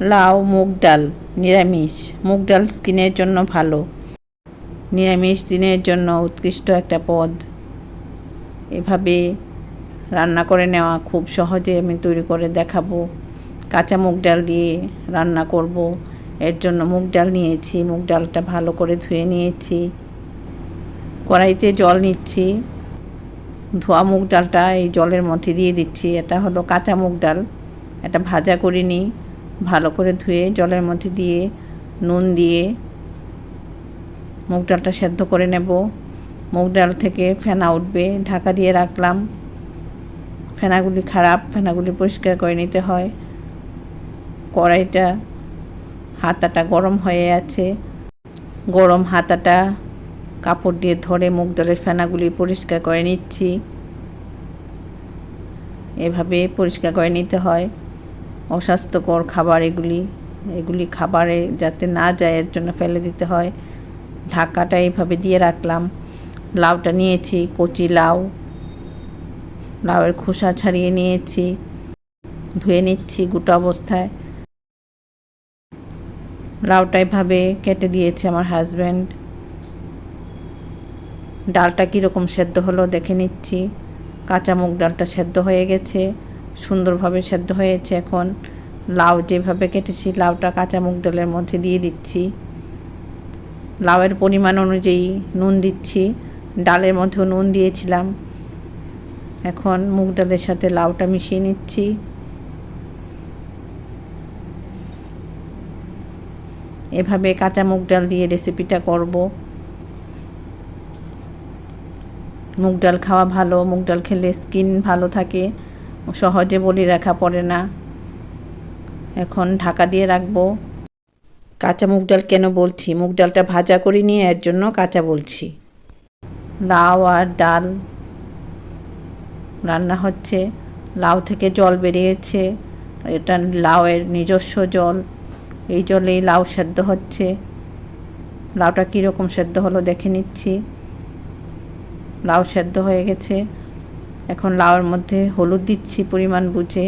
লাউ, মুগ ডাল, নিরামিষ। মুগ ডাল স্কিনের জন্য ভালো। নিরামিষ দিনের জন্য উৎকৃষ্ট একটা পদ। এভাবে রান্না করে নেওয়া খুব সহজে আমি তৈরি করে দেখাবো। কাঁচা মুগ ডাল দিয়ে রান্না করব। এর জন্য মুগ ডাল নিয়েছি, মুগ ডালটা ভালো করে ধুয়ে নিয়েছি। কড়াইতে জল নিচ্ছি। ধোয়া মুগ ডালটা এই জলের মধ্যে দিয়ে দিচ্ছি। এটা হলো কাঁচা মুগ ডাল। এটা ভাজা করিনি। ভালো করে ধুয়ে জলের মধ্যে দিয়ে নুন দিয়ে মুগ ডালটা সেদ্ধ করে নেব। মুগ ডাল থেকে ফেনা উঠবে, ঢাকা দিয়ে রাখলাম। ফেনাগুলি খারাপ, ফেনাগুলি পরিষ্কার করে নিতে হয়। কড়াইটা, হাতাটা গরম হয়ে আছে। গরম হাতাটা কাপড় দিয়ে ধরে মুগ ডালের ফেনাগুলি পরিষ্কার করে নিচ্ছি। এভাবে পরিষ্কার করে নিতে হয়। অস্বাস্থ্যকর খাবার এগুলি এগুলি খাবারে যাতে না যায় এর জন্য ফেলে দিতে হয়। ঢাকাটা এইভাবে দিয়ে রাখলাম। লাউটা নিয়েছি, কচি লাউ, লাউয়ের খোসা ছাড়িয়ে নিয়েছি, ধুয়ে নিচ্ছি গোটা অবস্থায়। লাউটা এভাবে কেটে দিয়েছে আমার হাজব্যান্ড ডালটা কীরকম সেদ্ধ হলো দেখে নিচ্ছি। কাঁচা মুগ ডালটা সেদ্ধ হয়ে গেছে। সুন্দরভাবে সেদ্ধ হয়েছে এখন। লাউ যেভাবে কেটেছি, লাউটা কাঁচা মুগ ডালের মধ্যে দিয়ে দিচ্ছি। লাউয়ের পরিমাণ অনুযায়ী নুন দিচ্ছি। ডালের মধ্যেও নুন দিয়েছিলাম। এখন মুগ ডালের সাথে লাউটা মিশিয়ে নিচ্ছি। এভাবে কাঁচা মুগ ডাল দিয়ে রেসিপিটা করব। মুগ ডাল খাওয়া ভালো মুগ ডাল খেলে স্কিন ভালো থাকে। সহজে বলি রাখা পড়ে না। এখন ঢাকা দিয়ে রাখব। কাঁচা মুগ ডাল কেন বলছি? মুগ ডালটা ভাজা করে নিয়ে এর জন্য কাঁচা বলছি। লাউ আর ডাল। রান্না হচ্ছে। লাউ থেকে জল বেরিয়েছে। এটা লাউয়ের নিজস্ব জল। এই জলেই লাউ সেদ্ধ হচ্ছে। লাউটা কীরকম সেদ্ধ হলো দেখে নিচ্ছি। লাউ সেদ্ধ হয়ে গেছে। এখন লাউয়ের মধ্যে হলুদ দিচ্ছি পরিমাণ বুঝে।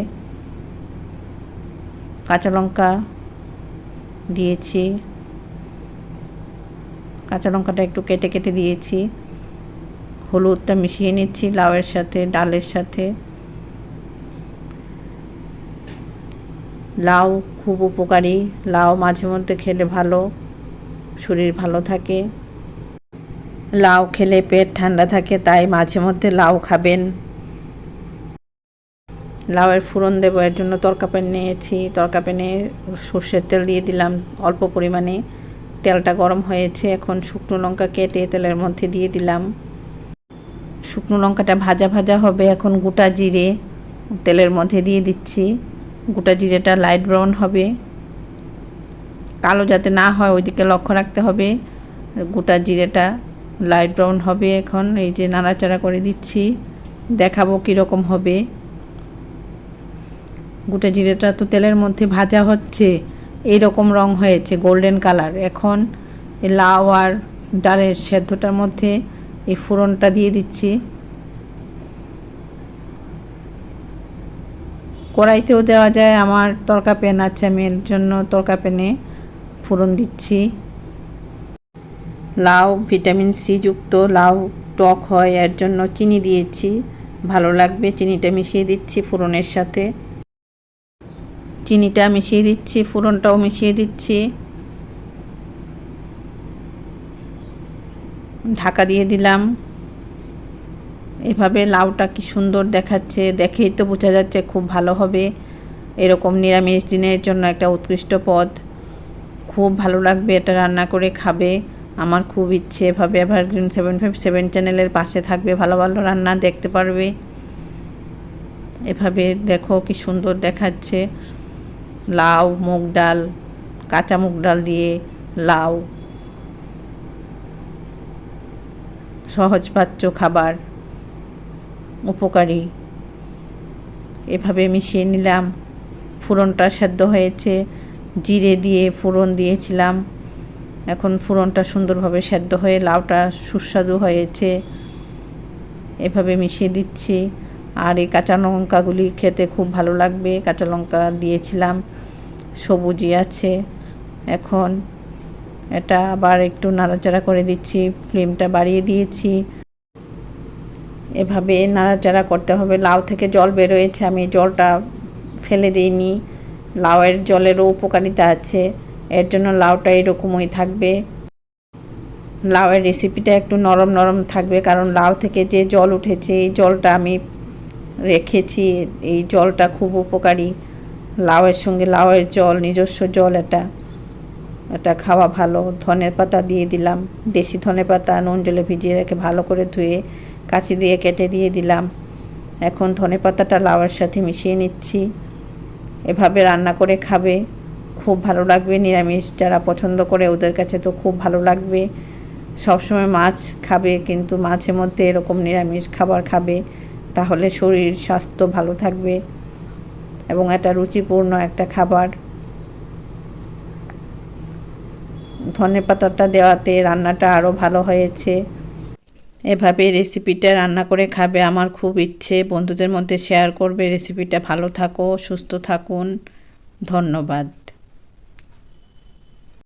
কাঁচা লঙ্কা দিয়েছি। কাঁচা লঙ্কাটা একটু কেটে কেটে দিয়েছি। হলুদটা মিশিয়ে নিচ্ছি লাউয়ের সাথে, ডালের সাথে। লাউ খুব উপকারী, লাউ মাঝে মধ্যে খেলে ভালো, শরীর ভালো থাকে। লাউ খেলে পেট ঠান্ডা থাকে, তাই মাঝে মধ্যে লাউ খাবেন। লাউয়ের ফুরন দেবো, এর জন্য তরকা প্যান নিয়েছি। তরকা প্যানে সর্ষের তেল দিয়ে দিলাম অল্প পরিমাণে। তেলটা গরম হয়েছে, এখন শুকনো লঙ্কা কেটে তেলের মধ্যে দিয়ে দিলাম। শুকনো লঙ্কাটা ভাজা ভাজা হবে, এখন গোটা জিরে তেলের মধ্যে দিয়ে দিচ্ছি। গোটা জিরেটা লাইট ব্রাউন হবে। কালো যাতে না হয়, ওইদিকে লক্ষ্য রাখতে হবে। গোটা জিরেটা লাইট ব্রাউন হবে এখন, এই যে নাড়াচাড়া করে দিচ্ছি। দেখাবো কীরকম হবে। গোটা জিরেটা তো তেলের মধ্যে ভাজা হচ্ছে। এই রকম রং হয়েছে গোল্ডেন কালার এখন লাউ আর ডালের সেদ্ধটার মধ্যে এই ফোড়নটা দিয়ে দিচ্ছি। কড়াইতেও দেওয়া যায় আমার তরকা প্যান আছে, আমি এর জন্য তরকা প্যানে ফোড়ন দিচ্ছি। লাউ, ভিটামিন সি যুক্ত লাউ টক হয়, এর জন্য চিনি দিয়েছি। ভালো লাগবে, চিনিটা মিশিয়ে দিচ্ছি ফোড়নের সাথে। চিনিটা মিশিয়ে দিচ্ছি, ফোড়নটাও মিশিয়ে দিচ্ছি। ঢাকা দিয়ে দিলাম। এভাবে লাউটা কি সুন্দর দেখাচ্ছে, দেখেই তো বোঝা যাচ্ছে খুব ভালো হবে। এরকম নিরামিষ দিনের জন্য একটা উৎকৃষ্ট পদ। খুব ভালো লাগবে এটা রান্না করে খাবে। আমার খুব ইচ্ছে, এভাবে এভারগ্রিন সেভেন ফাইভ সেভেন চ্যানেলের পাশে থাকবে, ভালো ভালো রান্না দেখতে পারবে। এভাবে দেখো কি সুন্দর দেখাচ্ছে। লাউ, মুগ ডাল, কাঁচা মুগ ডাল দিয়ে লাউ সহজপাচ্য খাবার, উপকারী। এভাবে মিশিয়ে নিলাম। ফোড়নটা সেদ্ধ হয়েছে। জিরে দিয়ে ফোড়ন দিয়েছিলাম। এখন ফোড়নটা সুন্দরভাবে সেদ্ধ হয়ে লাউটা সুস্বাদু হয়েছে। এভাবে মিশিয়ে দিচ্ছি। আর এই কাঁচা লঙ্কাগুলি খেতে খুব ভালো লাগবে। কাঁচা লঙ্কা দিয়েছিলাম, সবুজই আছে। এখন এটা আবার একটু নাড়াচাড়া করে দিচ্ছি, ফ্লেমটা বাড়িয়ে দিয়েছি। এভাবে নাড়াচাড়া করতে হবে। লাউ থেকে জল বেরোয়েছে, আমি জলটা ফেলে দিইনি। লাউয়ের জলেরও উপকারিতা আছে, এর জন্য লাউটা এরকমই থাকবে। লাউয়ের রেসিপিটা একটু নরম নরম থাকবে, কারণ লাউ থেকে যে জল উঠেছে, এই জলটা আমি রেখেছি, এই জলটা খুব উপকারী। লাউয়ের সঙ্গে লাউয়ের জল, নিজস্ব জল এটা। এটা খাওয়া ভালো। ধনের পাতা দিয়ে দিলাম। দেশি ধনে পাতা নুন জলে ভিজিয়ে রেখে ভালো করে ধুয়ে কাঁচি দিয়ে কেটে দিয়ে দিলাম। এখন ধনে পাতাটা লাউয়ের সাথে মিশিয়ে নিচ্ছি। এভাবে রান্না করে খাবে। খুব ভালো লাগবে, নিরামিষ যারা পছন্দ করে ওদের কাছে তো খুব ভালো লাগবে। সবসময় মাছ খাবে, কিন্তু মাঝে মধ্যে এরকম নিরামিষ খাবার খাবে। তাহলে শরীর, স্বাস্থ্য ভালো থাকবে এবং এটা রুচিপূর্ণ একটা খাবার। ধনে পাতাটা দেওয়াতে রান্নাটা আরও ভালো হয়েছে। এভাবে রেসিপিটা রান্না করে খাবে আমার খুব ইচ্ছে। বন্ধুদের মধ্যে শেয়ার করবে। রেসিপিটা ভালো থাকো, সুস্থ থাকুন। ধন্যবাদ।